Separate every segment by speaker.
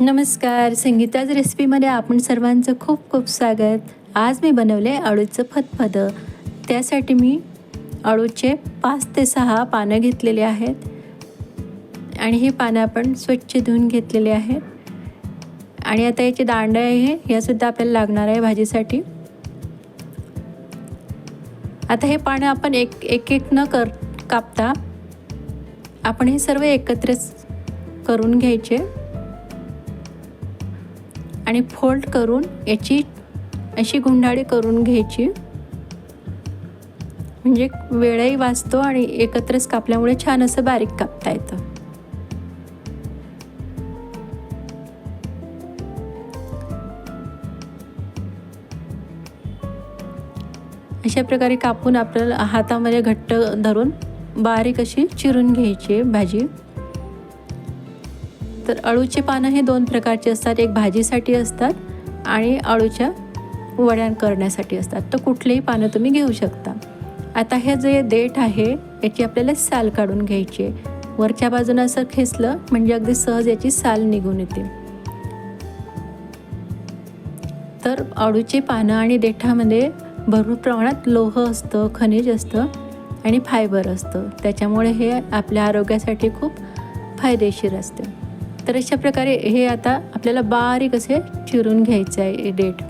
Speaker 1: नमस्कार. संगीताज रेसिपीमध्ये आपण सर्वांचं खूप खूप स्वागत. आज मी बनवले अळूचं फतफदं. त्यासाठी मी अळूचे पाच ते सहा पानं घेतलेले आहेत. आणि हे पानं आपण स्वच्छ धुवून घेतलेले आहेत. आणि आता याचे दांडे आहे यासुद्धा आपल्याला लागणार आहे भाजीसाठी. आता हे पानं आपण एक एक एक न कर कापता आपण हे सर्व एकत्रच करून घ्यायचे. आणि फोल्ड करून याची अशी गुंडाळी करून घ्यायची. म्हणजे वेळही वाचतो आणि एकत्रच कापल्यामुळे छान असं बारीक कापता येतं. अशा प्रकारे कापून आपल्याला हातामध्ये घट्ट धरून बारीक अशी चिरून घ्यायची भाजी. तर अळूचे पानं हे दोन प्रकारचे असतात. एक भाजीसाठी असतात आणि अळूच्या वड्या करण्यासाठी असतात. तर कुठलेही पानं तुम्ही घेऊ शकता. आता हे जे देठ आहे याची आपल्याला साल काढून घ्यायची आहे. वरच्या बाजूनं असं खेचलं म्हणजे अगदी सहज याची साल निघून येते. तर अळूची पानं आणि देठामध्ये भरपूर प्रमाणात लोह असतं खनिज असतं आणि फायबर असतं. त्याच्यामुळे हे आपल्या आरोग्यासाठी खूप फायदेशीर असते. तर अशा प्रकारे हे आता आपल्याला बारीक असे चिरून घ्यायचं आहे देठ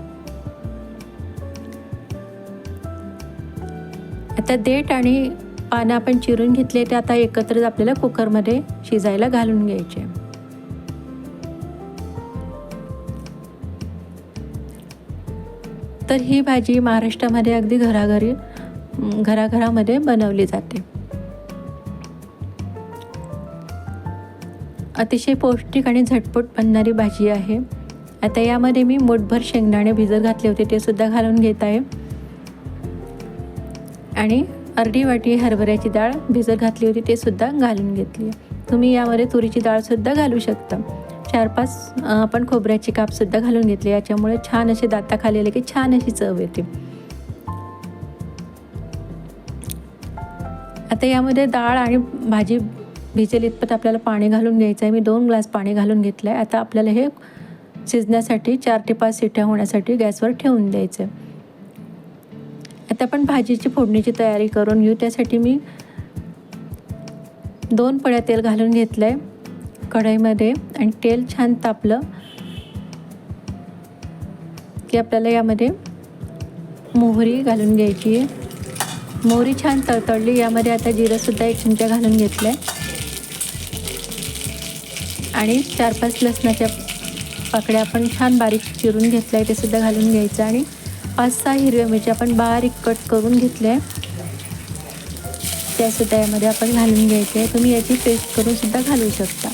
Speaker 1: आता देठ आणि पानं आपण चिरून घेतले ते आता एकत्र आपल्याला कुकरमध्ये शिजायला घालून घ्यायचे. तर ही भाजी महाराष्ट्रामध्ये अगदी घराघरी घराघरामध्ये बनवली जाते. अतिशय पौष्टिक आणि झटपट बनणारी भाजी आहे. आता यामध्ये मी मोठभर शेंगदाणे भिजत घातले होते ते सुद्धा घालून घेत आहे. आणि अर्धी वाटी हरभऱ्याची डाळ भिजत घातली होती ते सुद्धा घालून घेतली. तुम्ही यामध्ये तुरीची डाळसुद्धा घालू शकता. चार पाच आपण खोबऱ्याची कापसुद्धा घालून घेतली याच्यामुळे छान असे दाता आले की छान अशी चव येते. आता यामध्ये डाळ आणि भाजी भिजेल इतपत आपल्याला पाणी घालून घ्यायचं आहे. मी दोन ग्लास पाणी घालून घेतलं आहे आता आपल्याला हे शिजण्यासाठी चार ते पाच सिट्या होण्यासाठी गॅसवर ठेवून द्यायचं आहे आता आपण भाजीची फोडणीची तयारी करून घेऊ. त्यासाठी मी दोन पळ्या तेल घालून घेतलं आहे कढईमध्ये. आणि तेल छान तापलं की आपल्याला यामध्ये मोहरी घालून घ्यायची आहे. मोहरी छान तळतळली. यामध्ये आता जिरंसुद्धा एक चमचा घालून घेतलं आहे आणि चार पाच लसणाच्या पाकड्या आपण छान बारीक चिरून घेतलं आहे ते सुद्धा घालून घ्यायचं. आणि पाच सहा हिरव्या मिरच्या आपण बारीक कट करून घेतल्या. आहे त्यासुद्धा यामध्ये आपण घालून घ्यायचे. आहे तुम्ही याची पेस्ट करून सुद्धा घालू शकता.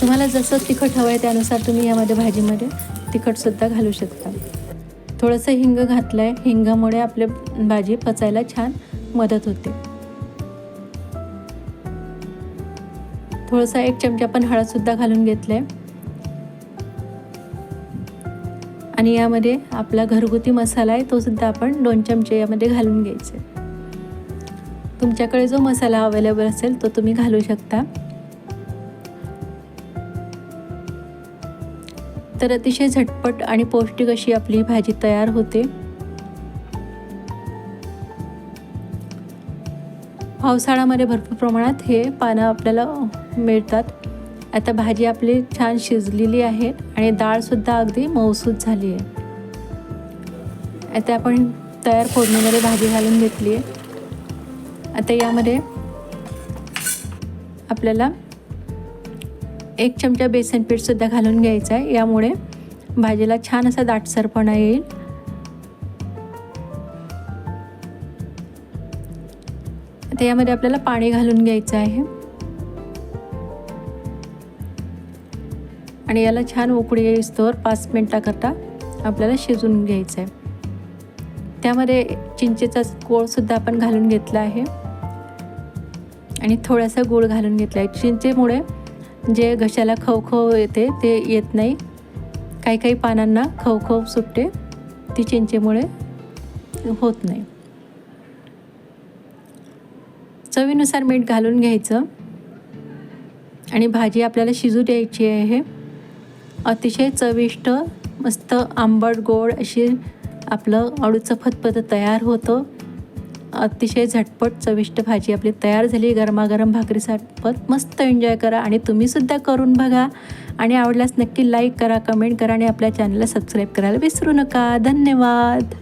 Speaker 1: तुम्हाला जसं तिखट हवं आहे त्यानुसार तुम्ही यामध्ये भाजीमध्ये तिखटसुद्धा घालू शकता. थोडंसं हिंग घातलं आहे हिंगामुळे आपले भाजी पचायला छान मदत होते. थोडंसं एक चमचा पण हळदसुद्धा घालून घेतलं आहे आणि यामध्ये आपला घरगुती मसाला आहे तो सुद्धा आपण दोन चमचे यामध्ये घालून घ्यायचे. तुमच्याकडे जो मसाला अवेलेबल असेल तो तुम्ही घालू शकता. तर अतिशय झटपट आणि पौष्टिक अशी आपली भाजी तयार होते. पावसाळ्यामध्ये भरपूर प्रमाणात हे पानं आपल्याला मिळतात. आता भाजी आपली छान शिजलेली आहे आणि डाळसुद्धा अगदी मऊसूद झाली आहे. आता आपण तयार फोडणीमध्ये भाजी घालून घेतली आहे. आता यामध्ये आपल्याला एक चमचा बेसन पीठसुद्धा घालून घ्यायचं आहे. यामुळे भाजीला छान असा दाटसरपणा येईल. आता यामध्ये आपल्याला पाणी घालून घ्यायचं आहे. आणि याला छान उकळी येईस्तोवर पाच मिनटाकरता आपल्याला शिजून घ्यायचं आहे त्यामध्ये चिंचेचा कोळसुद्धा आपण घालून घेतला आहे. आणि थोडासा गूळ घालून घेतला आहे चिंचेमुळे जे घशाला खवखव येते ते येत नाही. काही काही पानांना खवखव सुटते. ती चिंचेमुळे होत नाही. चवीनुसार मीठ घालून घ्यायचं. आणि भाजी आपल्याला शिजू द्यायची आहे. अतिशय चविष्ट मस्त आंबट गोड अशी आपलं अळूचं फतफतं तयार होतं. अतिशय झटपट चविष्ट भाजी आपली तयार झाली. गरमागरम भाकरीसोबत मस्त एन्जॉय करा आणि तुम्हीसुद्धा करून बघा. आणि आवडल्यास नक्की लाईक करा कमेंट करा आणि आपल्या चॅनलला सबस्क्राईब करायला विसरू नका. धन्यवाद.